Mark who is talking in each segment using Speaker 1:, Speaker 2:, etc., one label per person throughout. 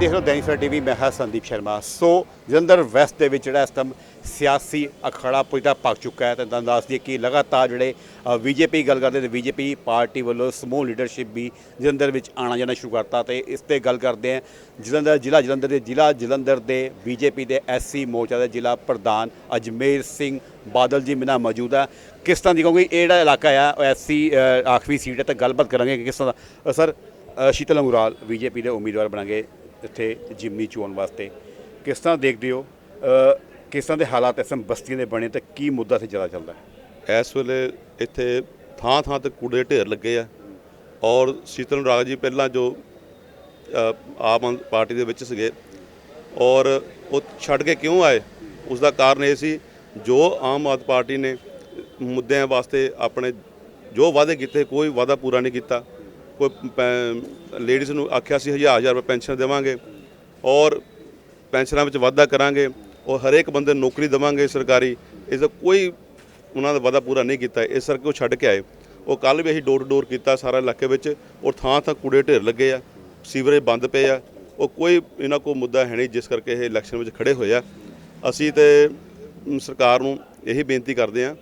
Speaker 1: ਦੇਖ ਲਓ ਦੈਨਿਕ ਸਵੇਰਾ ਟੀਵੀ ਮੈਂ ਹਾਂ ਸੰਦੀਪ ਸ਼ਰਮਾ। ਸੋ ਜਲੰਧਰ ਵੈਸਟ ਦੇ ਵਿੱਚ ਜਿਹੜਾ ਇਸ ਟਾਈਮ ਸਿਆਸੀ ਅਖੜਾ ਪੂਰੀ ਤਰ੍ਹਾਂ ਪੱਕ ਚੁੱਕਾ ਹੈ ਤੇ ਤੁਹਾਨੂੰ ਦੱਸ ਦਈਏ ਕਿ ਲਗਾਤਾਰ ਜਿਹੜੇ ਬੀਜੇਪੀ ਗੱਲ ਕਰਦੇ ਤੇ ਬੀਜੇਪੀ ਪਾਰਟੀ ਵੱਲੋਂ ਸਮੂਹ ਲੀਡਰਸ਼ਿਪ ਵੀ ਜਲੰਧਰ ਵਿੱਚ ਆਣਾ ਜਾਣਾ ਸ਼ੁਰੂ ਕਰਤਾ ਤੇ ਇਸ ਤੇ ਗੱਲ ਕਰਦੇ ਹਾਂ। ਜਲੰਧਰ ਜ਼ਿਲ੍ਹਾ ਜਲੰਧਰ ਦੇ ਜ਼ਿਲ੍ਹਾ ਜਲੰਧਰ ਦੇ ਬੀਜੇਪੀ ਦੇ ਐਸਸੀ ਮੋਰਚਾ ਦੇ ਜ਼ਿਲ੍ਹਾ ਪ੍ਰਧਾਨ ਅਜਮੇਰ ਸਿੰਘ ਬਾਦਲ ਜੀ ਮਿਨਾ ਮੌਜੂਦ ਹੈ। ਕਿਸ ਤਰ੍ਹਾਂ ਦੀ ਕਹੋਗੇ ਇਹ ਜਿਹੜਾ ਇਲਾਕਾ ਆ ਉਹ ਐਸਸੀ ਆਖਰੀ ਸੀਟ ਹੈ ਤੇ ਗੱਲਬਾਤ ਕਰਾਂਗੇ ਕਿ ਕਿਸ ਤਰ੍ਹਾਂ ਦਾ ਅ, ਸਰ ਅ, ਸ਼ੀਤਲ ਅੰਗੁਰਾਲ ਬੀਜੇਪੀ ਦੇ ਉਮੀਦਵਾਰ ਬਣਾਂਗੇ ਇੱਥੇ ਜ਼ਿੰਮੀ ਚੋਣ ਵਾਸਤੇ। ਕਿਸ ਤਰ੍ਹਾਂ ਦੇਖਦੇ ਹੋ ਕਿਸ ਤਰ੍ਹਾਂ ਦੇ ਹਾਲਾਤ ਇਸ ਸਮੇਂ ਬਸਤੀਆਂ ਦੇ ਬਣੇ ਤੇ ਕੀ ਮੁੱਦਾ ਇੱਥੇ ਜ਼ਿਆਦਾ ਚੱਲਦਾ ਹੈ?
Speaker 2: ਇਸ ਵੇਲੇ ਇੱਥੇ ਥਾਂ ਥਾਂ ਤੇ ਕੂੜੇ ਢੇਰ ਲੱਗੇ ਆ ਔਰ ਸ਼ੀਤਲ ਰਾਗ ਜੀ ਪਹਿਲਾਂ ਜੋ ਆਮ ਆਦਮੀ ਪਾਰਟੀ ਦੇ ਵਿੱਚ ਸੀਗੇ ਔਰ ਉਹ ਛੱਡ ਕੇ ਕਿਉਂ ਆਏ? ਉਸ ਦਾ ਕਾਰਨ ਇਹ ਸੀ, ਜੋ ਆਮ ਆਦਮੀ ਪਾਰਟੀ ਨੇ ਮੁੱਦਿਆਂ ਵਾਸਤੇ ਆਪਣੇ ਜੋ ਵਾਅਦੇ ਕੀਤੇ, ਕੋਈ ਵਾਅਦਾ ਪੂਰਾ ਨਹੀਂ ਕੀਤਾ। ਕੋਈ ਲੇਡੀਜ਼ ਨੂੰ ਆਖਿਆ ਸੀ ਹਜ਼ਾਰ ਹਜ਼ਾਰ ਰੁਪਏ ਪੈਨਸ਼ਨ ਦੇਵਾਂਗੇ ਔਰ ਪੈਨਸ਼ਨਾਂ ਵਿੱਚ ਵਾਧਾ ਕਰਾਂਗੇ ਔਰ ਹਰੇਕ ਬੰਦੇ ਨੂੰ ਨੌਕਰੀ ਦੇਵਾਂਗੇ ਸਰਕਾਰੀ, ਇਸ ਦਾ ਕੋਈ ਉਹਨਾਂ ਦਾ ਵਾਅਦਾ ਪੂਰਾ ਨਹੀਂ ਕੀਤਾ, ਇਸ ਕਰਕੇ ਉਹ ਛੱਡ ਕੇ ਆਏ। ਉਹ ਕੱਲ ਵੀ ਅਸੀਂ ਡੋਰ ਡੋਰ ਕੀਤਾ ਸਾਰਾ ਇਲਾਕੇ ਵਿੱਚ ਔਰ ਥਾਂ ਥਾਂ ਕੂੜੇ ਢੇਰ ਲੱਗੇ ਆ, ਸੀਵਰੇਜ ਬੰਦ ਪਏ ਆ, ਉਹ ਕੋਈ ਇਹਨਾਂ ਕੋਲ ਮੁੱਦਾ ਹੈ ਨਹੀਂ ਜਿਸ ਕਰਕੇ ਇਹ ਇਲੈਕਸ਼ਨ ਵਿੱਚ ਖੜੇ ਹੋਏ ਆ। ਅਸੀਂ ਤੇ ਸਰਕਾਰ ਨੂੰ ਇਹੀ ਬੇਨਤੀ ਕਰਦੇ ਆ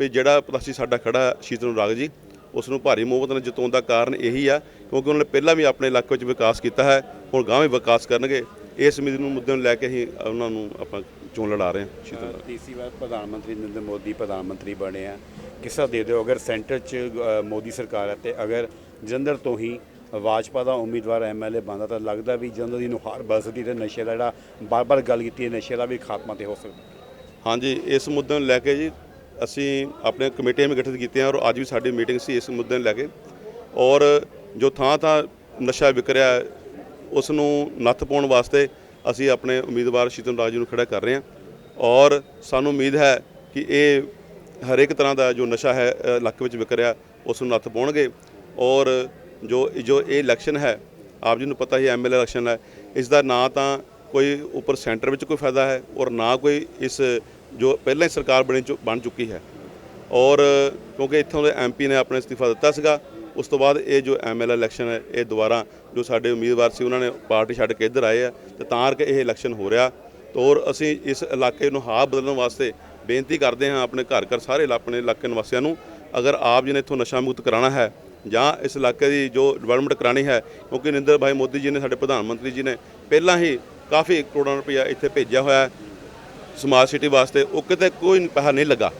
Speaker 2: ਵੀ ਜਿਹੜਾ ਪ੍ਰਤੀਸ਼ੀ ਸਾਡਾ ਖੜਾ ਸ਼ੀਤਲ ਰਾਗ ਜੀ ਉਸ ਨੂੰ ਭਾਰੀ ਮੁਹੱਬਤ ਨਾਲ ਜਿਤਾਉਣ ਦਾ ਕਾਰਨ ਇਹੀ ਆ ਕਿਉਂਕਿ ਉਹਨਾਂ ਨੇ ਪਹਿਲਾਂ ਵੀ ਆਪਣੇ ਇਲਾਕੇ ਵਿੱਚ ਵਿਕਾਸ ਕੀਤਾ ਹੈ ਹੁਣ ਗਾਂਹ ਵੀ ਵਿਕਾਸ ਕਰਨਗੇ। ਇਸ ਉਮੀਦ ਨੂੰ ਮੁੱਦੇ ਨੂੰ ਲੈ ਕੇ ਅਸੀਂ ਉਹਨਾਂ ਨੂੰ ਆਪਾਂ ਚੋਣ ਲੜਾ ਰਹੇ ਹਾਂ। ਸ਼ੀਤਲ
Speaker 1: ਤੀਸਰੀ ਵਾਰ ਪ੍ਰਧਾਨ ਮੰਤਰੀ ਨਰਿੰਦਰ ਮੋਦੀ ਪ੍ਰਧਾਨ ਮੰਤਰੀ ਬਣੇ ਆ। ਕਿਸ ਦੇ ਦਿਓ ਅਗਰ ਸੈਂਟਰ 'ਚ ਮੋਦੀ ਸਰਕਾਰ ਹੈ ਤੇ ਅਗਰ ਜਲੰਧਰ ਤੋਂ ਹੀ ਭਾਜਪਾ ਦਾ ਉਮੀਦਵਾਰ ਐਮਐਲਏ ਬਣਦਾ ਤਾਂ ਲੱਗਦਾ ਵੀ ਜਲੰਧਰ ਦੀ ਨੁਹਾਰ ਬਸਦੀ ਤੇ ਨਸ਼ੇ ਦਾ ਜਿਹੜਾ ਬਾਰ-ਬਾਰ ਗੱਲ ਕੀਤੀ ਹੈ ਨਸ਼ੇ ਦਾ ਵੀ ਖਾਤਮਾ ਤੇ ਹੋ ਸਕਦਾ।
Speaker 2: ਹਾਂਜੀ ਇਸ ਮੁੱਦੇ ਨੂੰ ਲੈ ਕੇ ਜੀ ਅਸੀਂ ਆਪਣੇ ਕਮੇਟੀਆਂ ਵੀ ਗਠਿਤ ਕੀਤੀਆਂ ਔਰ ਅੱਜ ਵੀ ਸਾਡੀ ਮੀਟਿੰਗ ਸੀ ਇਸ ਮੁੱਦੇ ਨੂੰ ਲੈ ਕੇ। ਔਰ ਜੋ ਥਾਂ ਥਾਂ ਨਸ਼ਾ ਵਿਕ ਰਿਹਾ ਉਸ ਨੂੰ ਨੱਥ ਪਾਉਣ ਵਾਸਤੇ ਅਸੀਂ ਆਪਣੇ ਉਮੀਦਵਾਰ ਸ਼ੀਤਲ ਰਾਜ ਜੀ ਨੂੰ ਖੜਾ ਕਰ ਰਹੇ ਹਾਂ। ਔਰ ਸਾਨੂੰ ਉਮੀਦ ਹੈ ਕਿ ਇਹ ਹਰ ਇੱਕ ਤਰ੍ਹਾਂ ਦਾ ਜੋ ਨਸ਼ਾ ਹੈ ਅ, ਇਲਾਕੇ ਵਿੱਚ ਵਿਕ ਰਿਹਾ ਉਸ ਨੂੰ ਨੱਥ ਪਾਉਣਗੇ। ਔਰ ਜੋ ਜੋ ਇਹ ਇਲੈਕਸ਼ਨ ਹੈ ਆਪ ਜੀ ਨੂੰ ਪਤਾ ਹੀ ਐਮਐਲਏ ਇਲੈਕਸ਼ਨ ਹੈ ਇਸ ਦਾ ਨਾ ਤਾਂ ਕੋਈ ਉੱਪਰ ਸੈਂਟਰ ਵਿੱਚ ਕੋਈ ਫਾਇਦਾ ਹੈ ਔਰ ਨਾ ਕੋਈ ਇਸ ਜੋ ਪਹਿਲਾਂ ਹੀ ਸਰਕਾਰ ਬਣੀ ਚੁ- ਬਣ ਚੁੱਕੀ ਹੈ। ਔਰ ਕਿਉਂਕਿ ਇੱਥੋਂ ਦੇ ਐਮਪੀ ਨੇ ਆਪਣੇ ਅਸਤੀਫਾ ਦਿੱਤਾ ਸੀਗਾ, ਉਸ ਤੋਂ ਬਾਅਦ ਇਹ ਜੋ ਐਮਐਲਏ ਇਲੈਕਸ਼ਨ ਹੈ, ਇਹ ਦੁਬਾਰਾ ਜੋ ਸਾਡੇ ਉਮੀਦਵਾਰ ਸੀ, ਉਹਨਾਂ ਨੇ ਪਾਰਟੀ ਛੱਡ ਕੇ ਇੱਧਰ ਆਏ ਆ ਤੇ ਤਾਂ ਕਰਕੇ ਇਹ ਇਲੈਕਸ਼ਨ ਹੋ ਰਿਹਾ। ਔਰ ਅਸੀਂ ਇਸ ਇਲਾਕੇ ਨੂੰ ਹਾਂ ਬਦਲਣ ਵਾਸਤੇ ਬੇਨਤੀ ਕਰਦੇ ਹਾਂ ਆਪਣੇ ਘਰ ਘਰ ਸਾਰੇ ਆਪਣੇ ਇਲਾਕੇ ਨਿਵਾਸੀਆਂ ਨੂੰ, ਅਗਰ ਆਪ ਜੀ ਨੇ ਇੱਥੋਂ ਨਸ਼ਾ ਮੁਕਤ ਕਰਾਉਣਾ ਹੈ ਜਾਂ ਇਸ ਇਲਾਕੇ ਦੀ ਜੋ ਡਿਵੈਲਪਮੈਂਟ ਕਰਾਣੀ ਹੈ, ਕਿਉਂਕਿ ਨਰਿੰਦਰ ਭਾਈ ਮੋਦੀ ਜੀ ਨੇ, ਸਾਡੇ ਪ੍ਰਧਾਨ ਮੰਤਰੀ ਜੀ ਨੇ ਪਹਿਲਾਂ ਹੀ ਕਾਫੀ ਕਰੋੜਾਂ ਰੁਪਇਆ ਇੱਥੇ ਭੇਜਿਆ ਹੋਇਆ ਹੈ। ਸਮਾਰਟ ਸਿਟੀ ਵਾਸਤੇ ਉਹ ਕਿਤੇ ਕੋਈ ਪੈਸਾ ਨਹੀਂ ਲੱਗਾ।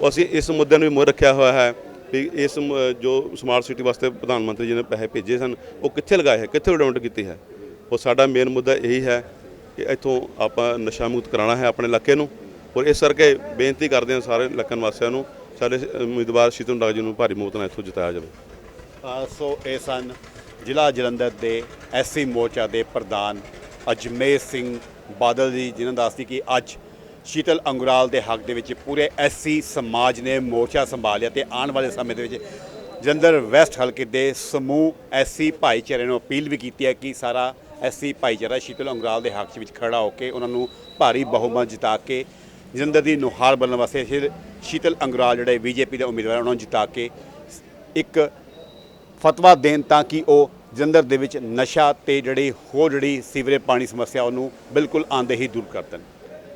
Speaker 2: ਉਹ ਅਸੀਂ ਇਸ ਮੁੱਦੇ ਨੂੰ ਵੀ ਮੁੱਖ ਰੱਖਿਆ ਹੋਇਆ ਹੈ ਵੀ ਇਸ ਜੋ ਸਮਾਰਟ ਸਿਟੀ ਵਾਸਤੇ ਪ੍ਰਧਾਨ ਮੰਤਰੀ ਜੀ ਨੇ ਪੈਸੇ ਭੇਜੇ ਸਨ, ਉਹ ਕਿੱਥੇ ਲਗਾਏ ਹੈ, ਕਿੱਥੇ ਡਿਵੈਲਪਮੈਂਟ ਕੀਤੀ ਹੈ। ਉਹ ਸਾਡਾ ਮੇਨ ਮੁੱਦਾ ਇਹੀ ਹੈ ਕਿ ਇੱਥੋਂ ਆਪਾਂ ਨਸ਼ਾ ਮੁਕਤ ਕਰਾਉਣਾ ਹੈ ਆਪਣੇ ਇਲਾਕੇ ਨੂੰ। ਔਰ ਇਸ ਕਰਕੇ ਬੇਨਤੀ ਕਰਦੇ ਹਾਂ ਸਾਰੇ ਇਲਾਕਾ ਵਾਸੀਆਂ ਨੂੰ, ਸਾਡੇ ਉਮੀਦਵਾਰ ਸ਼ੀਤਲ ਡਾਗ ਜੀ ਨੂੰ ਭਾਰੀ ਮੋਤ ਨਾਲ ਇੱਥੋਂ ਜਿਤਾਇਆ ਜਾਵੇ।
Speaker 1: ਸੋ ਇਹ ਸਨ ਜ਼ਿਲ੍ਹਾ ਜਲੰਧਰ ਦੇ ਐਸਸੀ ਮੋਰਚਾ ਦੇ ਪ੍ਰਧਾਨ ਅਜਮੇਰ ਸਿੰਘ ਬਾਦਲ ਜੀ, ਜਿਨ੍ਹਾਂ ਦਾ ਦੱਸਦੀ ਕਿ ਅੱਜ ਸ਼ੀਤਲ ਅੰਗੁਰਾਲ ਦੇ ਹੱਕ ਦੇ ਵਿੱਚ ਪੂਰੇ ਐਸਸੀ ਸਮਾਜ ਨੇ ਮੋਰਚਾ ਸੰਭਾਲਿਆ ਤੇ ਆਉਣ ਵਾਲੇ ਸਮੇਂ ਦੇ ਵਿੱਚ ਜਲੰਧਰ ਵੈਸਟ ਹਲਕੇ ਦੇ ਸਮੂਹ ਐਸਸੀ ਭਾਈਚਾਰੇ ਨੂੰ ਅਪੀਲ ਵੀ ਕੀਤੀ ਹੈ ਕਿ ਸਾਰਾ ਐਸਸੀ ਭਾਈਚਾਰਾ ਸ਼ੀਤਲ ਅੰਗਰਾਲ ਦੇ ਹੱਕ ਵਿੱਚ ਖੜਾ ਹੋ ਕੇ ਉਹਨਾਂ ਨੂੰ ਭਾਰੀ ਬਹੁਮਤ ਜਿਤਾ ਕੇ ਜਲੰਧਰ ਦੀ ਨੁਹਾਰ ਬਣਨ ਵਾਸਤੇ ਫਿਰ ਸ਼ੀਤਲ ਅੰਗੁਰਾਲ ਜਿਹੜੇ ਬੀਜੇਪੀ ਦੇ ਉਮੀਦਵਾਰ ਉਹਨਾਂ ਨੂੰ ਜਿਤਾ ਕੇ ਇੱਕ ਫਤਵਾ ਦੇਣ ਤਾਂ ਕਿ ਉਹ ਜਲੰਧਰ ਦੇ ਵਿੱਚ ਨਸ਼ਾ ਤੇ ਜਿਹੜੀ ਹੋਰ ਜਿਹੜੀ ਸੀਵਰੇਜ ਪਾਣੀ ਸਮੱਸਿਆ ਉਹਨੂੰ ਬਿਲਕੁਲ ਆਂਦੇ ਹੀ ਦੂਰ ਕਰ ਦੇਣ।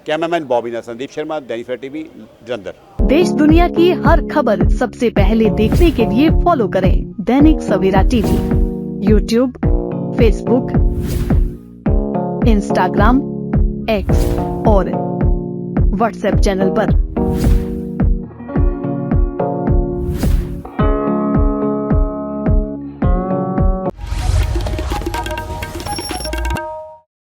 Speaker 1: कैमरामैन बॉबी ना, संदीप शर्मा, दैनिक टीवी, जलंधर
Speaker 3: देश दुनिया की हर खबर सबसे पहले देखने के लिए फॉलो करें Dainik Savera TV YouTube Facebook Instagram X और व्हाट्सएप चैनल पर।